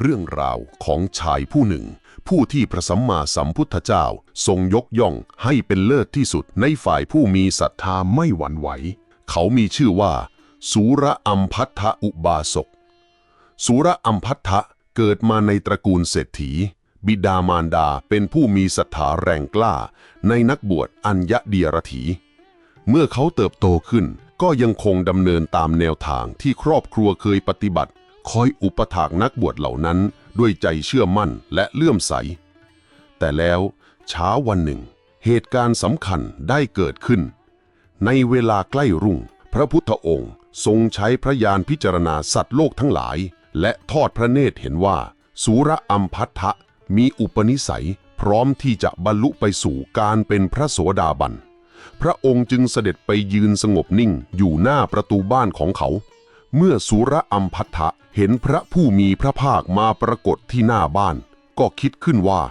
เรื่องราวของชายผู้หนึ่ง ผู้ที่พระสัมมาสัมพุทธเจ้า ทรงยกย่องให้เป็นเลิศที่สุดในฝ่ายผู้มีศรัทธาไม่หวั่นไหว เขามีชื่อว่า สุระอัมพัทธอุบาสก สุระอัมพัทธะเกิดมาในตระกูลเศรษฐี บิดามารดาเป็นผู้มีศรัทธาแรงกล้า ในนักบวชอัญญเดียรถี เมื่อเขาเติบโตขึ้นก็ยังคงดำเนินตามแนวทางที่ครอบครัวเคยปฏิบัติ คอยอุปถากนักบวชเหล่านั้นด้วยใจเชื่อมั่นและเลื่อมใส แต่แล้วเช้าวันหนึ่ง เหตุการณ์สำคัญได้เกิดขึ้น ในเวลาใกล้รุ่ง พระพุทธองค์ทรงใช้พระญาณพิจารณาสัตว์โลกทั้งหลาย และทอดพระเนตรเห็นว่า สุระอัมพัทธะมีอุปนิสัย พร้อมที่จะบรรลุไปสู่การเป็นพระโสดาบัน พระองค์จึงเสด็จไปยืนสงบนิ่งอยู่หน้าประตูบ้านของเขา เมื่อสุระอัมพัทธะเห็นพระผู้มีพระภาคมาปรากฏที่หน้าบ้าน ก็คิดขึ้นว่า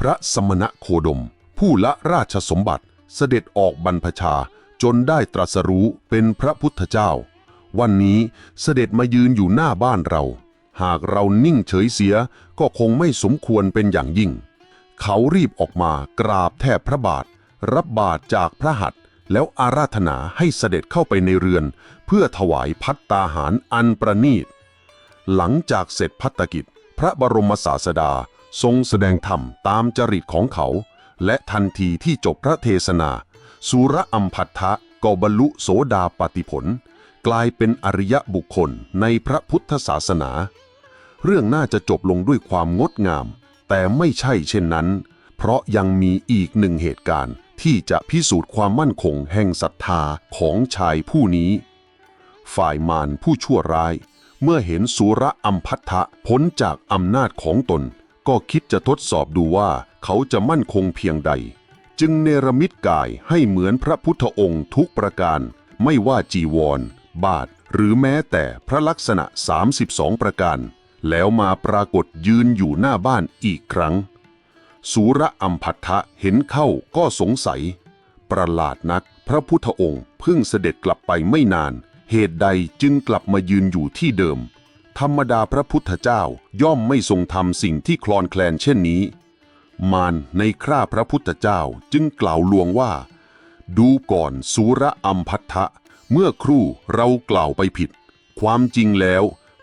พระสมณะโคดม ผู้ละราชสมบัติเสด็จออกบรรพชาจนได้ตรัสรู้เป็นพระพุทธเจ้า วันนี้เสด็จมายืนอยู่หน้าบ้านเรา หากเรานิ่งเฉยเสียก็คงไม่สมควรเป็นอย่างยิ่ง เขารีบออกมากราบแทบพระบาท รับบาทจากพระหัตถ์ แล้วอาราธนาให้เสด็จเข้าไปในเรือน เพื่อถวายพัตตาหารอันประณีต หลังจากเสร็จพัตตกิจ พระบรมศาสดาทรงแสดงธรรมตามจริตของเขา และทันทีที่จบพระเทศนา สุระอัมพัทธะก็บรรลุโสดาปติผล กลายเป็นอริยบุคคลในพระพุทธศาสนา เรื่องน่าจะจบลงด้วยความงดงาม แต่ไม่ใช่เช่นนั้น เพราะยังมีอีกหนึ่งเหตุการณ์ ที่จะพิสูจน์ความมั่นคงแห่งศรัทธาของชายผู้นี้ ฝ่ายมารผู้ชั่วร้าย เมื่อเห็นสุระอัมพัทธะพ้นจากอำนาจของตน ก็คิดจะทดสอบดูว่าเขาจะมั่นคงเพียงใด จึงเนรมิตกายให้เหมือนพระพุทธองค์ทุกประการ ไม่ว่าจีวร บาท หรือแม้แต่พระลักษณะ 32 ประการ แล้วมาปรากฏยืนอยู่หน้าบ้านอีกครั้ง สุระอัมพัทธะเห็นเข้าก็สงสัย ประหลาดนักพระพุทธองค์เพิ่งเสด็จกลับไปไม่นาน เหตุใดจึงกลับมายืนอยู่ที่เดิม ธรรมดาพระพุทธเจ้าย่อมไม่ทรงทำสิ่งที่คลอนแคลนเช่นนี้ มารในคราพระพุทธเจ้าจึงกล่าวลวงว่า ดูก่อนสุระอัมพัทธะเมื่อครู่เรากล่าวไปผิด ความจริงแล้ว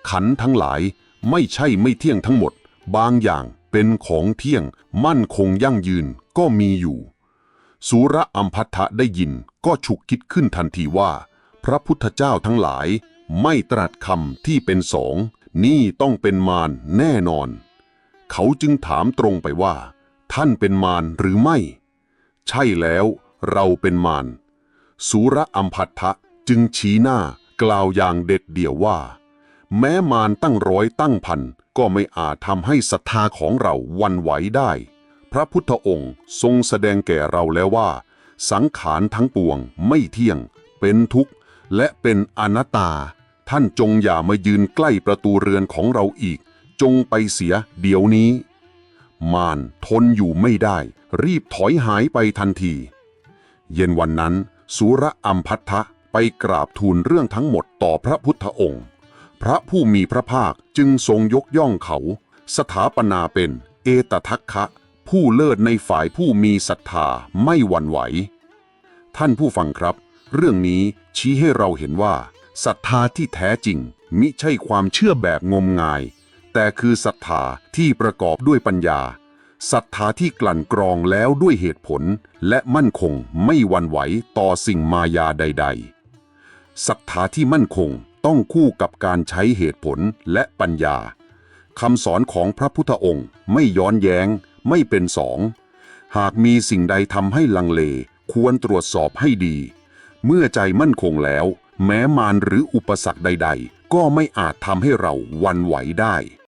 ขันทั้งหลายไม่ใช่ไม่เที่ยงทั้งหมด บางอย่าง เป็นของเที่ยง มั่นคงยั่งยืนก็มีอยู่ สุระอัมพัทธะได้ยินก็ฉุกคิดขึ้นทันทีว่า พระพุทธเจ้าทั้งหลาย ไม่ตรัสคำที่เป็นสองนี่ต้องเป็นมารแน่นอน เขาจึงถามตรงไปว่า ท่านเป็นมารหรือไม่ ใช่แล้วเราเป็นมารสุระอัมพัทธะจึงชี้หน้ากล่าวอย่างเด็ดเดี่ยวว่า แม้มารตั้งร้อยตั้งพันก็ไม่อาจทำให้ศรัทธาของเราวันไหวได้ พระพุทธองค์ทรงแสดงแก่เราแล้วว่า สังขารทั้งปวงไม่เที่ยง เป็นทุกข์ และเป็นอนัตตา ท่านจงอย่ามายืนใกล้ประตูเรือนของเราอีก จงไปเสียเดี๋ยวนี้ มารทนอยู่ไม่ได้ รีบถอยหายไปทันที เย็นวันนั้น สุระอัมพัทธะไปกราบทูลเรื่องทั้งหมดต่อพระพุทธองค์ พระผู้มีพระภาคจึงทรงยกย่องเขา สถาปนาเป็นเอตทัคคะ ผู้เลิศในฝ่ายผู้มีศรัทธาไม่หวั่นไหว ท่านผู้ฟังครับ เรื่องนี้ชี้ให้เราเห็นว่าศรัทธาที่แท้จริง มิใช่ความเชื่อแบบงมงาย แต่คือศรัทธาที่ประกอบด้วยปัญญาศรัทธาที่กลั่นกรองแล้วด้วยเหตุผล และมั่นคงไม่หวั่นไหวต่อสิ่งมายาใด ๆศรัทธาที่มั่นคง ต้องคู่กับการใช้เหตุผลและปัญญาคำสอนของพระพุทธองค์ไม่ย้อนแย้ง ไม่เป็นสอง หากมีสิ่งใดทำให้ลังเล ควรตรวจสอบให้ดี เมื่อใจมั่นคงแล้ว แม้มารหรืออุปสรรคใด ๆ ก็ไม่อาจทำให้เราวันไหวได้